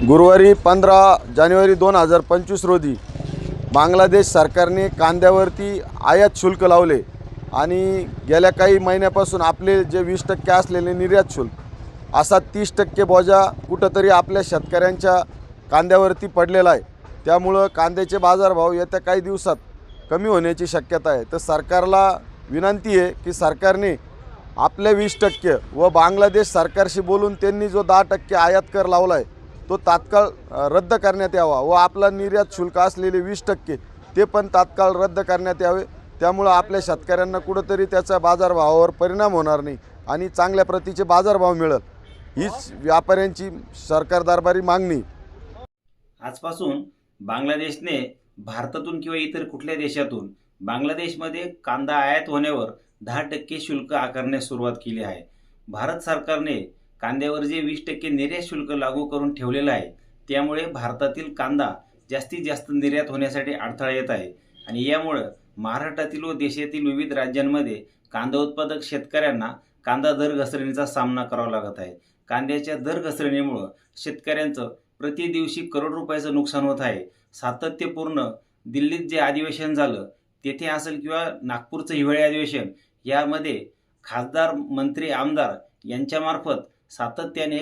गुरुवारी पंधरा जानेवारी दोन हजार पंचवीस रोजी बांगलादेश सरकारने कांद्यावरती आयात शुल्क लावले आणि गेल्या काही महिन्यापासून आपले जे वीस टक्के असलेले निर्यात शुल्क असा तीस टक्के बोजा कुठंतरी आपल्या शेतकऱ्यांच्या कांद्यावरती पडलेला आहे. त्यामुळं कांद्याचे बाजारभाव येत्या काही दिवसात कमी होण्याची शक्यता आहे. तर सरकारला विनंती आहे की सरकारने आपल्या वीस टक्के व बांगलादेश सरकारशी बोलून त्यांनी जो दहा टक्के आयात कर लावला आहे तो तात्काळ रद्द करण्यात यावा व आपला निर्यात शुल्क असलेले वीस टक्के ते पण तात्काळ रद्द करण्यात यावे. त्यामुळं आपल्या शेतकऱ्यांना कुठंतरी त्याचा बाजारभावावर परिणाम होणार नाही आणि चांगल्या प्रतीचे बाजारभाव मिळेल. हीच व्यापाऱ्यांची सरकार दरबारी मागणी. आजपासून बांगलादेशने भारतातून किंवा इतर कुठल्या देशातून बांगलादेशमध्ये कांदा आयात होण्यावर दहा टक्के शुल्क आकारण्यास सुरुवात केली आहे. भारत सरकारने कांद्यावर जे वीस टक्के निर्यात शुल्क लागू करून ठेवलेलं आहे त्यामुळे भारतातील कांदा जास्तीत जास्त निर्यात होण्यासाठी अडथळा येत आहे. आणि यामुळं महाराष्ट्रातील व देशातील विविध राज्यांमध्ये कांदा उत्पादक शेतकऱ्यांना कांदा दर घसरणीचा सामना करावा लागत आहे. कांद्याच्या दर घसरणीमुळं शेतकऱ्यांचं प्रति दिवशी करोड रुपयाचं नुकसान होत आहे. सातत्यपूर्ण दिल्लीत जे अधिवेशन झालं तेथे असेल किंवा नागपूरचं हिवाळी अधिवेशन यामध्ये खासदार मंत्री आमदार यांच्यामार्फत सातत्याने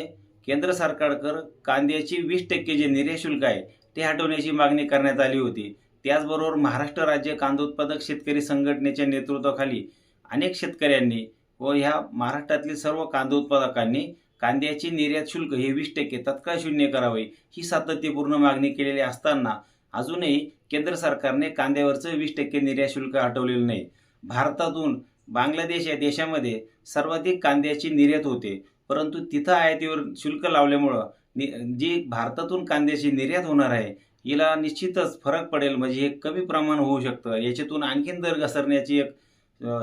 केंद्र सरकारकर कांद्याची वीस टक्के जे निर्यातशुल्क आहे ते हटवण्याची मागणी करण्यात आली होती. त्याचबरोबर महाराष्ट्र राज्य कांदा उत्पादक शेतकरी संघटनेच्या नेतृत्वाखाली अनेक शेतकऱ्यांनी व ह्या महाराष्ट्रातील सर्व कांदा उत्पादकांनी कांद्याची निर्यात शुल्क हे वीस टक्के तत्काळ शून्य करावे ही सातत्यपूर्ण मागणी केलेली असताना अजूनही केंद्र सरकारने कांद्यावरचं वीस टक्के निर्यात शुल्क हटवलेलं नाही. भारतातून बांगलादेश या देशामध्ये सर्वाधिक कांद्याची निर्यात होते. परंतु तिथं आयातीवर शुल्क लावल्यामुळं नि जी भारतातून कांद्याची निर्यात होणार आहे हिला निश्चितच फरक पडेल. म्हणजे हे कमी प्रमाण होऊ शकतं. याच्यातून आणखीन दर घसरण्याची एक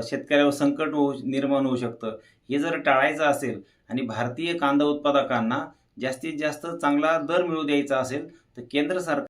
शेतकऱ्यावर संकट होऊ निर्माण होऊ शकतं. हे जर टाळायचं असेल आणि भारतीय कांदा उत्पादकांना जास्तीत जास्त चांगला दर मिळू द्यायचा असेल तर केंद्र सरकार